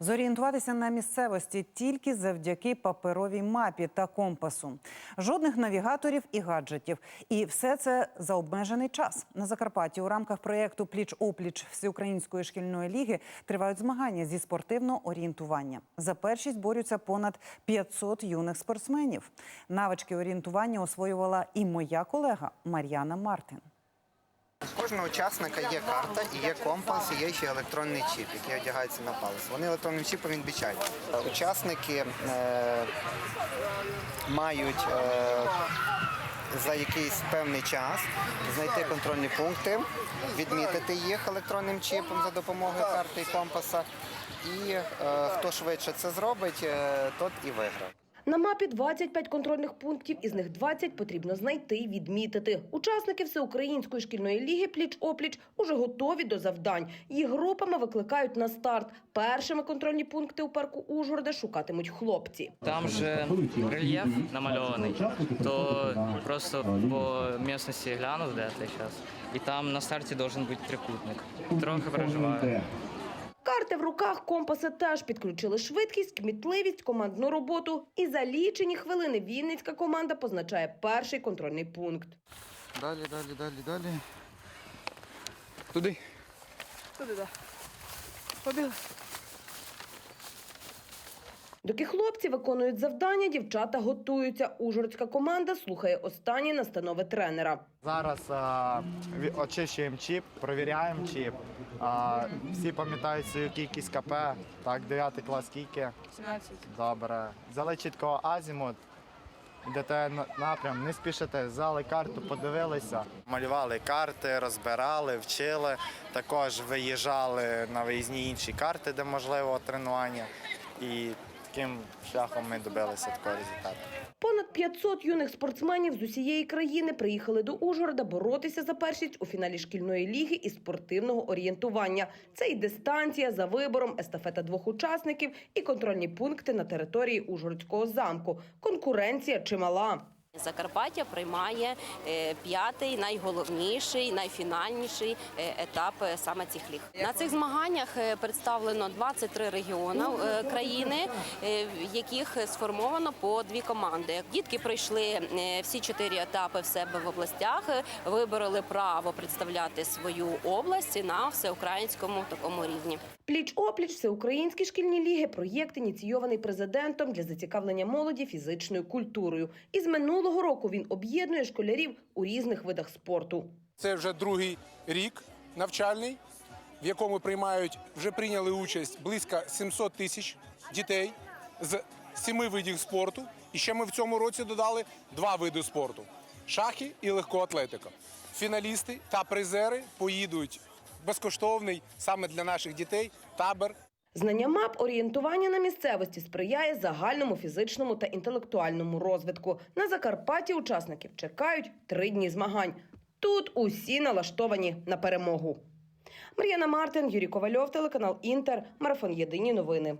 Зорієнтуватися на місцевості тільки завдяки паперовій мапі та компасу. Жодних навігаторів і гаджетів. І все це за обмежений час. На Закарпатті у рамках проєкту Пліч опліч Всеукраїнської шкільної ліги тривають змагання зі спортивного орієнтування. За першість борються понад 500 юних спортсменів. Навички орієнтування освоювала і моя колега Мар'яна Мартин. У кожного учасника є карта, є компас, і є ще електронний чіп, який одягається на палець. Вони електронним чіпом відмічають. Учасники е, мають е, за якийсь певний час знайти контрольні пункти, відмітити їх електронним чіпом за допомогою карти і компаса. І е, хто швидше це зробить, е, тот і виграв. На мапі 25 контрольних пунктів, із них 20 потрібно знайти і відмітити. Учасники всеукраїнської шкільної ліги пліч-опліч уже готові до завдань. Їх групами викликають на старт. Першими контрольні пункти у парку Ужгорода шукатимуть хлопці. Там же рельєф намальований, то просто по місцевості глянув, де ти зараз. І там на старті должен бути трикутник. Трохи переживаю. Карти в руках, компаси теж підключили швидкість, кмітливість, командну роботу. І за лічені хвилини Вінницька команда позначає перший контрольний пункт. Далі, далі, далі, далі. Туди. Доки хлопці виконують завдання, дівчата готуються. Ужгородська команда слухає останні настанови тренера. Зараз а, очищуємо чіп, провіряємо чіп. А, всі пам'ятають свою кількість КП. Так, 9 клас скільки? 17. Добре. Взяли чітко азімут, йдете напрям, не спішите, взяли карту, подивилися. Малювали карти, розбирали, вчили. Також виїжджали на виїзні інші карти, де можливо тренування. І таким шляхом ми добилися такого результату. Понад 500 юних спортсменів з усієї країни приїхали до Ужгорода боротися за першість у фіналі шкільної ліги із спортивного орієнтування. Це і дистанція за вибором, естафета двох учасників і контрольні пункти на території Ужгородського замку. Конкуренція чимала. Закарпаття приймає е, п'ятий, найголовніший, найфінальніший е, етап е, саме цих ліг. На цих змаганнях представлено 23 регіони країни, в яких сформовано по дві команди. Дітки пройшли всі чотири етапи в себе в областях, вибороли право представляти свою область на всеукраїнському такому рівні. Пліч-опліч всеукраїнські шкільні ліги проєкт ініційований президентом для зацікавлення молоді фізичною культурою. І з минулого року він об'єднує школярів у різних видах спорту. Це вже другий рік навчальний, в якому приймають вже прийняли участь близько 700 тисяч дітей з семи видів спорту. І ще ми в цьому році додали два види спорту: шахи і легкоатлетика. Фіналісти та призери поїдуть безкоштовний саме для наших дітей табір Знання мап орієнтування на місцевості сприяє загальному фізичному та інтелектуальному розвитку. На Закарпатті учасників чекають три дні змагань. Тут усі налаштовані на перемогу. Мар'яна Мартин, Юрій Ковальов, телеканал Інтер, марафон Єдині новини.